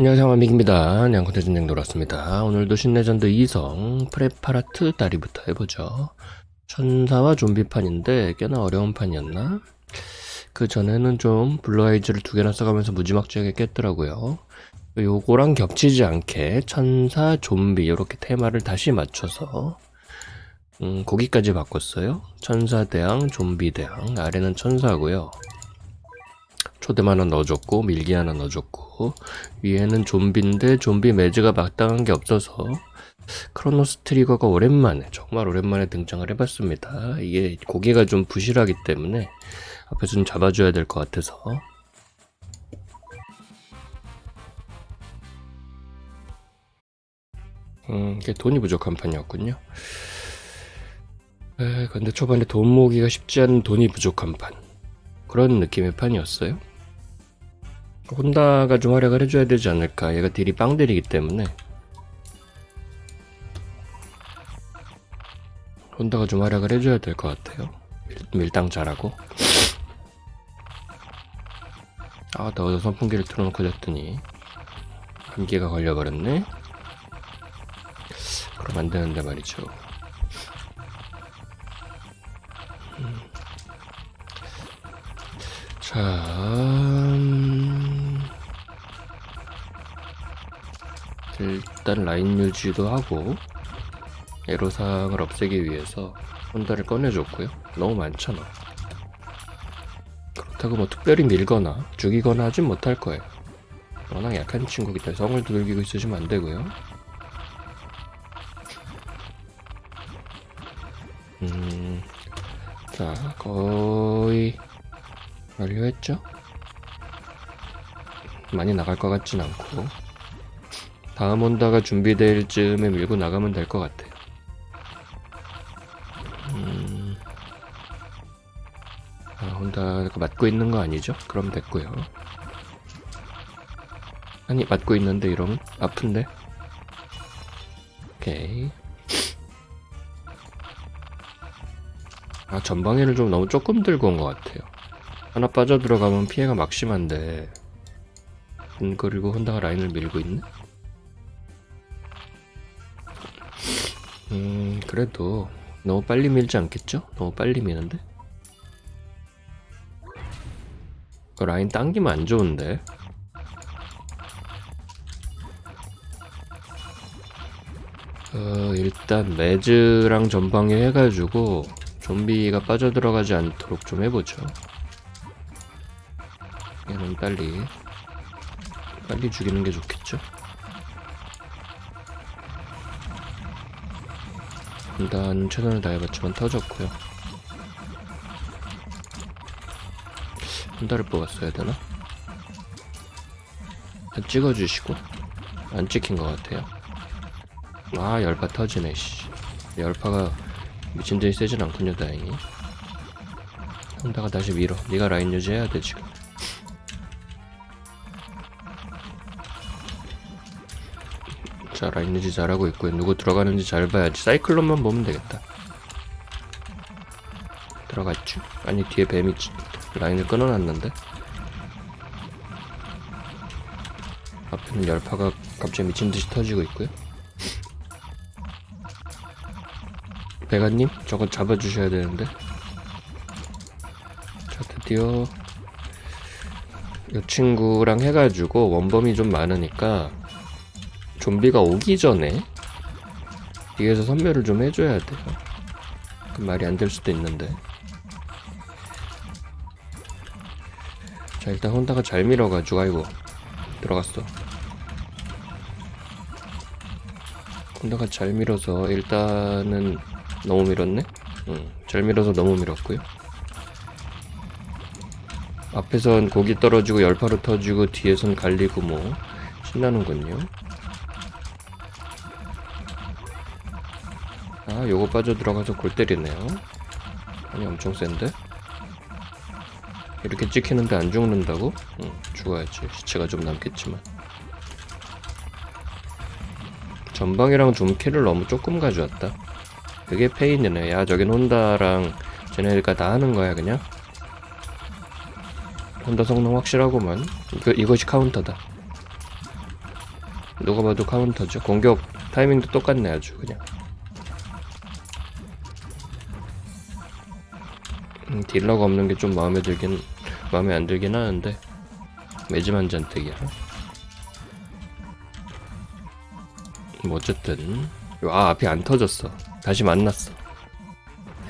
안녕하세요. 만mik입니다. 양콘대 진행 돌아왔습니다. 오늘도 신레전드 2성 프레파라트 다리부터 해보죠. 천사와 좀비판인데 꽤나 어려운 판이었나? 그 전에는 좀 블루아이즈를 두 개나 써가면서 무지막지하게 깼더라고요. 요거랑 겹치지 않게 천사, 좀비 이렇게 테마를 다시 맞춰서 음, 거기까지 바꿨어요. 천사 대항, 좀비 대항 아래는 천사고요 초대 하나 넣어줬고 밀기 하나 넣어줬고 위에는 좀비인데 좀비 매즈가 마땅한 게 없어서 크로노스 트리거가 오랜만에 정말 오랜만에 등장을 해봤습니다. 이게 고개가 좀 부실하기 때문에 앞에서 좀 잡아줘야 될 것 같아서 음, 이게 돈이 부족한 판이었군요. 에, 근데 초반에 돈 모으기가 쉽지 않은 돈이 부족한 판 그런 느낌의 판이었어요. 혼다가 좀 활약을 해줘야 되지 않을까. 얘가 딜이 빵들이기 때문에. 혼다가 좀 활약을 해줘야 될 것 같아요. 밀, 밀당 잘하고. 아, 더워서 선풍기를 틀어놓고 잤더니 감기가 걸려버렸네. 그럼 안 되는데 말이죠. 음. 자, 일단 라인 유지도 하고 애로사항을 없애기 위해서 혼다를 꺼내줬고요. 너무 많잖아. 그렇다고 뭐 특별히 밀거나 죽이거나 하진 못할 거예요. 워낙 약한 친구기 때문에 성을 두들기고 있으시면 안 되고요. 음, 자, 거의 완료했죠? 많이 나갈 것 같진 않고 다음 온다가 준비될 즈음에 밀고 나가면 될 것 같아요. 음... 아, 혼다가 맞고 있는 거 아니죠? 그럼 됐고요. 아니 맞고 있는데 이러면 아픈데? 오케이. 아 전방에를 좀 너무 조금 들고 온 것 같아요. 하나 빠져 들어가면 피해가 막심한데 음, 그리고 혼다가 라인을 밀고 있네. 음 그래도 너무 빨리 밀지 않겠죠? 너무 빨리 미는데. 그 라인 당기면 안 좋은데. 어 일단 매즈랑 전방에 해가지고 좀비가 빠져들어가지 않도록 좀 해보죠. 얘는 빨리 빨리 죽이는 게 좋겠죠. 일단 최선을 다해봤지만 터졌고요. 한 달을 뽑았어야 되나? 찍어주시고 안 찍힌 것 같아요. 아 열파 터지네 씨. 열파가 미친듯이 세진 않군요 다행히. 혼다가 다시 밀어. 네가 라인 유지해야 돼 지금. 자 라인 유지 잘하고 있고요 누구 들어가는지 잘 봐야지. 사이클론만 보면 되겠다. 들어갔죠? 아니 뒤에 뱀이 지- 라인을 끊어놨는데? 앞에는 열파가 갑자기 미친듯이 터지고 있고요. 배가님 저거 잡아주셔야 되는데. 자 드디어 이 친구랑 해가지고 원범이 좀 많으니까 좀비가 오기 전에 뒤에서 선멸을 좀 해줘야 돼요. 그 말이 안 될 수도 있는데. 자 일단 혼다가 잘 밀어가지고 아이고 들어갔어. 혼다가 잘 밀어서 일단은 너무 밀었네. 응, 잘 밀어서 너무 밀었고요. 앞에선 고기 떨어지고 열파로 터지고 뒤에선 갈리고 뭐 신나는군요. 아, 요거 빠져 들어가서 골 때리네요. 아니, 엄청 센데? 이렇게 찍히는데 안 죽는다고? 응, 죽어야지. 시체가 좀 남겠지만. 전방이랑 좀 키를 너무 조금 가져왔다. 그게 페인이네. 야, 저긴 혼다랑 쟤네가 다 하는 거야, 그냥? 혼다 성능 확실하구만. 이거, 이것이 카운터다. 누가 봐도 카운터죠. 공격 타이밍도 똑같네 아주 그냥. 음, 딜러가 없는 게 좀 마음에 들긴 마음에 안 들긴 하는데 매지만 잔뜩이야. 뭐 어쨌든 아 앞이 안 터졌어. 다시 만났어.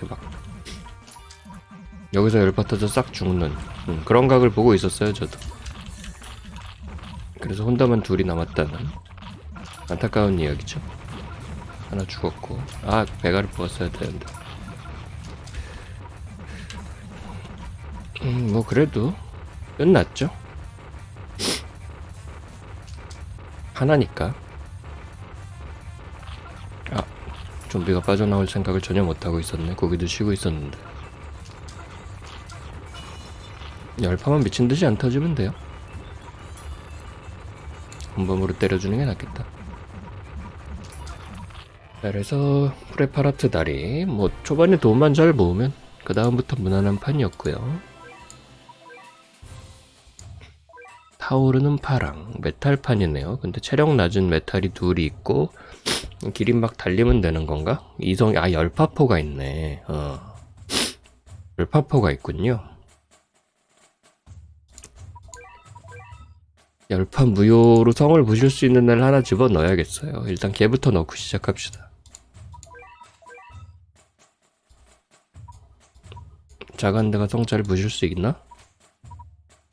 대박. 여기서 열파 터져 싹 죽는 음, 그런 각을 보고 있었어요 저도. 그래서 혼자만 둘이 남았다는 안타까운 이야기죠. 하나 죽었고 아 배가를 뽑았어야 되는데. 음, 뭐 그래도 끝났죠. 하나니까. 아, 좀비가 빠져나올 생각을 전혀 못하고 있었네. 고기도 쉬고 있었는데. 열파만 미친 듯이 안 터지면 돼요. 한번으로 때려주는 게 낫겠다. 자, 그래서 프레파라트 다리 뭐 초반에 돈만 잘 모으면 그 다음부터 무난한 판이었고요. 타오르는 파랑 메탈판이네요. 근데 체력 낮은 메탈이 둘이 있고 기린 막 달리면 되는 건가? 이성 아 열파포가 있네. 어. 열파포가 있군요. 열파 무효로 성을 부실 수 있는 날 하나 집어 넣어야겠어요. 일단 걔부터 넣고 시작합시다. 자간드가 성자를 부실 수 있나?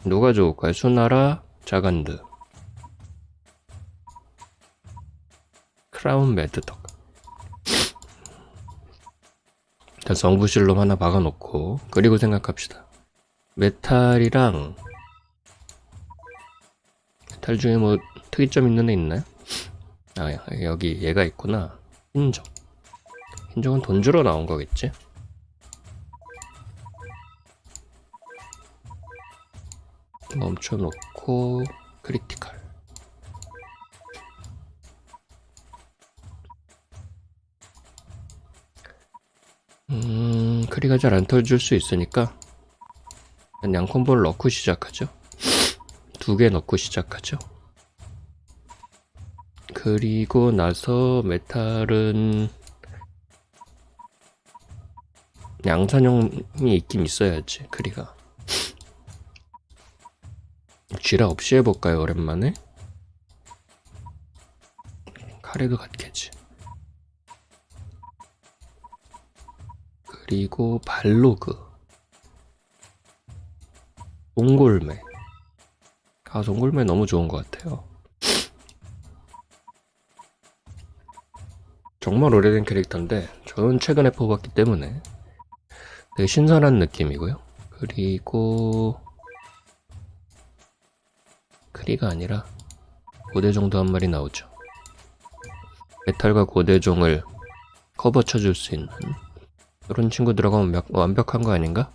누가 좋을까요? 수나라, 자간드. 크라운 매드덕. 자, 성부실로 하나 박아놓고, 그리고 생각합시다. 메탈이랑, 메탈 중에 뭐, 특이점 있는 애 있나요? 아, 여기 얘가 있구나. 흰적. 흰적은 돈 주러 나온 거겠지? 멈춰놓고 크리티컬. 음 크리가 잘 안 터줄 수 있으니까 양콤보를 넣고 시작하죠. 두 개 넣고 시작하죠. 그리고 나서 메탈은 양산형이 있긴 있어야지 크리가 쥐라 없이 해볼까요 오랜만에? 카레도 같겠지. 그리고 발로그. 옹골매. 아 옹골매 너무 좋은 것 같아요. 정말 오래된 캐릭터인데 저는 최근에 뽑았기 때문에 되게 신선한 느낌이고요. 그리고 크리가 아니라 고대종도 한 마리 나오죠. 메탈과 고대종을 커버 쳐줄 수 있는 이런 친구 들어가면 몇- 완벽한 거 아닌가?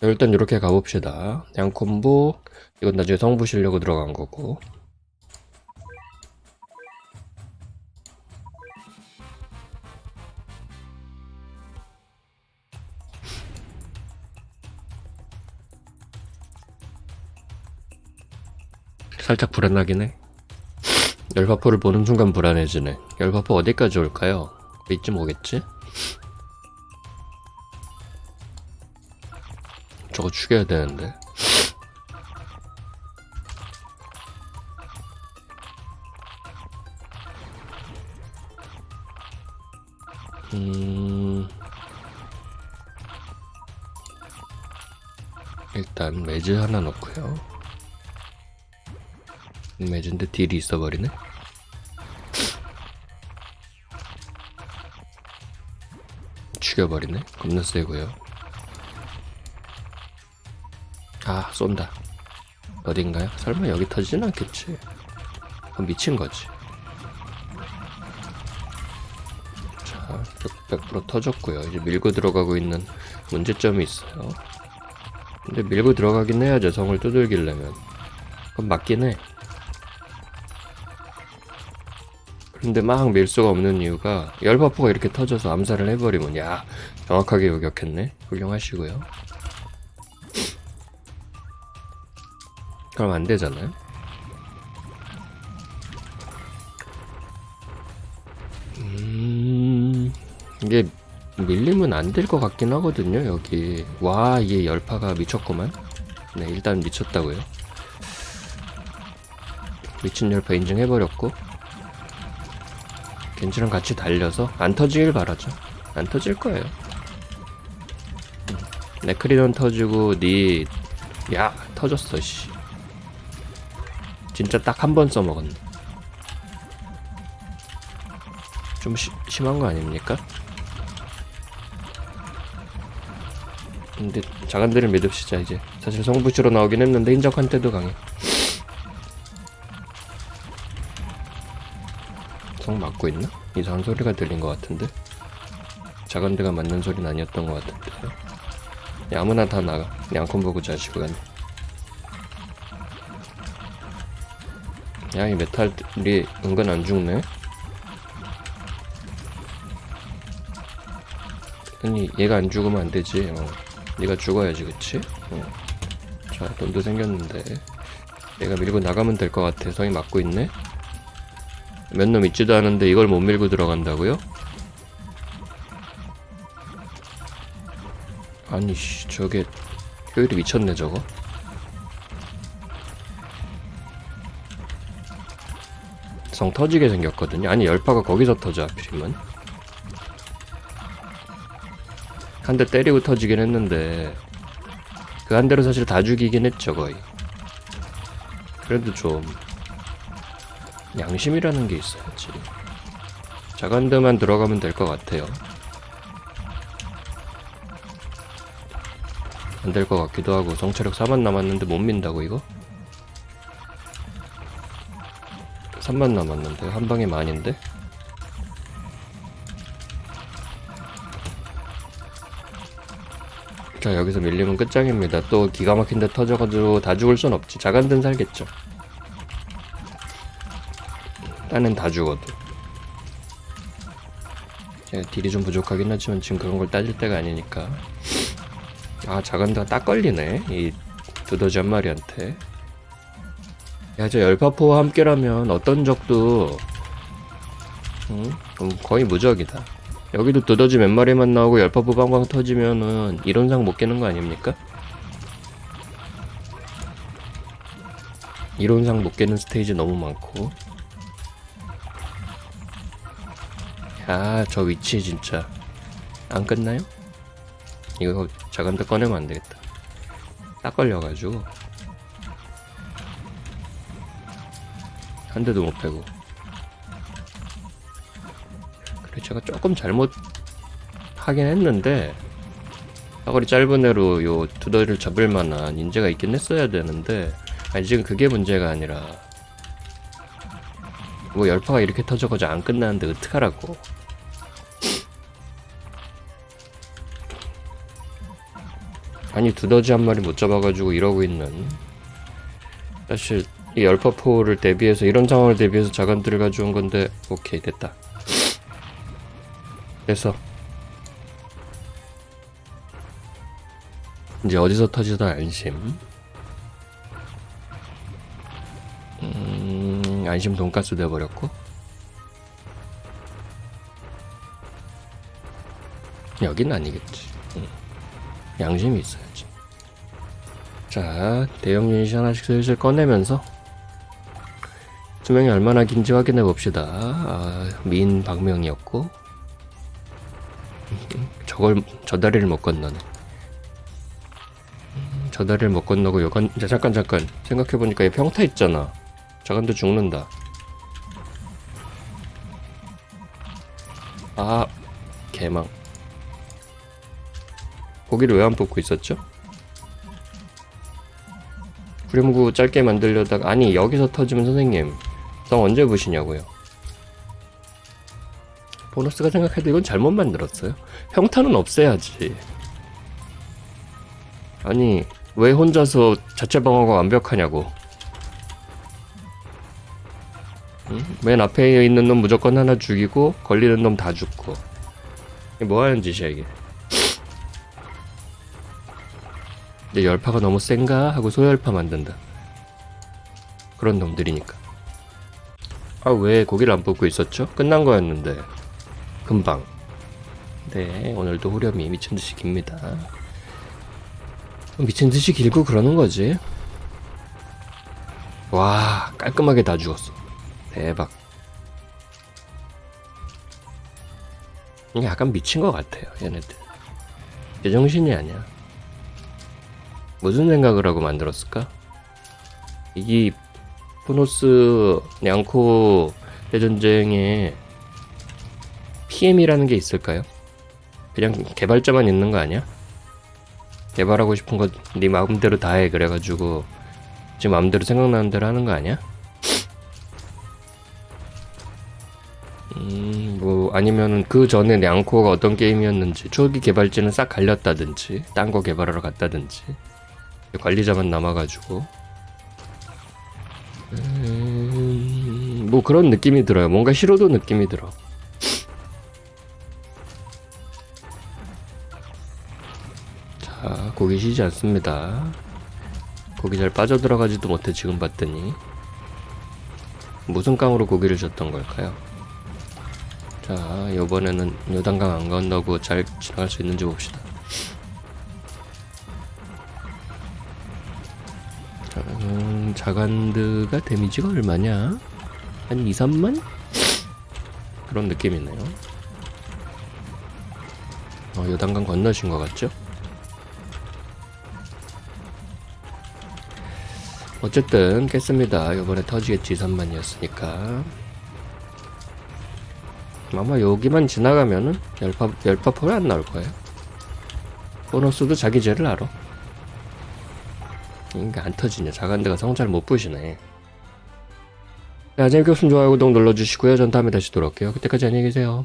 일단 이렇게 가봅시다. 양콤보 이건 나중에 성부 실려고 들어간 거고 살짝 불안하긴 해. 열파포를 보는 순간 불안해지네. 열파포 어디까지 올까요? 이쯤 오겠지? 저거 죽여야 되는데. 음... 일단 매즈 하나 넣고요. 매진데 딜이 있어버리네. 죽여버리네. 겁나 세고요. 아 쏜다. 어딘가요? 설마 여기 터지진 않겠지. 그럼 미친 거지. 자, 100% 터졌고요. 이제 밀고 들어가고 있는 문제점이 있어요. 근데 밀고 들어가긴 해야죠. 성을 두들기려면. 그건 맞긴 해. 근데 막 밀 수가 없는 이유가 열바포가 이렇게 터져서 암살을 해버리면 야 정확하게 요격했네 훌륭하시고요 그럼 안 되잖아요. 음, 이게 밀리면 안 될 것 같긴 하거든요, 여기. 와, 얘 열파가 미쳤구만. 네, 일단 미쳤다고요. 미친 열파 인증해버렸고. 겐지랑 같이 달려서 안 터지길 바라죠. 안 터질 거예요. 음, 네크리던 터지고, 니, 야, 터졌어, 씨. 진짜 딱 한 번 써먹었네. 좀 시, 심한 거 아닙니까? 근데 자간들을 믿읍시다 이제 사실 성부시로 나오긴 했는데 인적한테도 강해 맞고 있나? 이상한 소리가 들린 것 같은데 자간드가 맞는 소리는 아니었던 것 같은데 야, 아무나 다 나가 양콘 보고 자시고 갔네 야이 메탈이 은근 안 죽네 아니 얘가 안 죽으면 안 되지 어. 얘가 죽어야지 그치? 어. 자 돈도 생겼는데 얘가 밀고 나가면 될 것 같아 성이 맞고 있네 몇 놈 있지도 않은데 이걸 못 밀고 들어간다고요? 아니 씨 저게 효율이 미쳤네 저거. 성 터지게 생겼거든요. 아니 열파가 거기서 터져 하필이면. 한 대 때리고 터지긴 했는데 그 한 대로 사실 다 죽이긴 했죠 거의. 그래도 좀 양심이라는 게 있어야지. 자간드만 들어가면 될 것 같아요. 안 될 것 같기도 하고 성체력 4만 남았는데 못 민다고 이거? 3만 남았는데 한 방에 만인데? 자 여기서 밀리면 끝장입니다. 또 기가 막힌 데 터져가지고 다 죽을 순 없지. 자간든 살겠죠 딴엔 다 죽어도. 제가 딜이 좀 부족하긴 하지만 지금 그런 걸 따질 때가 아니니까. 아 자간드가 딱 걸리네 이 두더지 한 마리한테. 야 저 열파포와 함께라면 어떤 적도 음, 음, 거의 무적이다. 여기도 두더지 몇 마리만 나오고 열파포 방방 터지면은 이론상 못 깨는 거 아닙니까? 이론상 못 깨는 스테이지 너무 많고 야저 위치 진짜. 안 끝나요? 이거 자간드 꺼내면 안 되겠다. 딱 걸려가지고. 한 대도 못 빼고. 그래 제가 조금 잘못 하긴 했는데 사거리 짧은 애로 요 두더지를 잡을 만한 인재가 있긴 했어야 되는데 아니 지금 그게 문제가 아니라 뭐 열파가 이렇게 터져가지고 안 끝나는데 어떡하라고. 아니 두더지 한 마리 못 잡아가지고 이러고 있는. 사실 이 열파포를 대비해서 이런 상황을 대비해서 자간들을 가져온 건데 오케이 됐다. 됐어. 이제 어디서 터지든 안심 안심 돈가스 돼버렸고 여긴 아니겠지 음. 양심이 있어야지 자 대형 유닛 하나씩 슬슬 꺼내면서 수명이 얼마나 긴지 확인해 봅시다. 아, 민 박명이었고 저걸 저 다리를 못 건너네. 음, 저 다리를 못 건너고 자, 잠깐 잠깐 생각해 보니까 얘 평타 있잖아. 저간도 죽는다. 아 개망. 고기를 왜 안 뽑고 있었죠? 구림구 짧게 만들려다가 아니 여기서 터지면 선생님 성 언제 보시냐고요 보너스가 생각해도 이건 잘못 만들었어요 평타는 없애야지 아니 왜 혼자서 자체 방어가 완벽하냐고 응? 맨 앞에 있는 놈 무조건 하나 죽이고 걸리는 놈 다 죽고 이게 뭐 하는 짓이야 이게 이제 열파가 너무 센가 하고 소열파 만든다 그런 놈들이니까. 아, 왜 고기를 안 뽑고 있었죠? 끝난 거였는데. 금방. 네, 오늘도 후렴이 미친 듯이 깁니다. 미친 듯이 길고 그러는 거지. 와, 깔끔하게 다 죽었어. 대박. 이게 약간 미친 것 같아요, 얘네들. 제정신이 아니야. 무슨 생각을 하고 만들었을까? 이 포노스 냥코 대전쟁에 PM이라는 게 있을까요? 그냥 개발자만 있는 거 아니야? 개발하고 싶은 거 네 마음대로 다 해 그래가지고 지금 마음대로 생각나는 대로 하는 거 아니야? 아니면은 그 전에 냥코가 어떤 게임이었는지 초기 개발진은 싹 갈렸다든지 딴 거 개발하러 갔다든지 관리자만 남아가지고 음, 뭐 그런 느낌이 들어요. 뭔가 싫어도 느낌이 들어. 자, 고기 쉬지 않습니다. 고기 잘 빠져들어가지도 못해 지금 봤더니 무슨 깡으로 고기를 줬던 걸까요? 자, 이번에는 요단강 안 건너고 잘 지나갈 수 있는지 봅시다. 자, 음, 자간드가 데미지가 얼마냐? 한 2, 3만? 그런 느낌이네요. 어, 요단강 건너신 것 같죠? 어쨌든 깼습니다. 이번에 터지겠지 3만이었으니까. 아마 여기만 지나가면은 열파 열파포가 안 나올 거예요. 보너스도 자기 죄를 알아. 이게 안 터지냐? 자간대가 성잘 못 부시네. 자, 재밌게 봤으면 좋아요, 구독 눌러주시고요. 전 다음에 다시 돌아올게요. 그때까지 안녕히 계세요.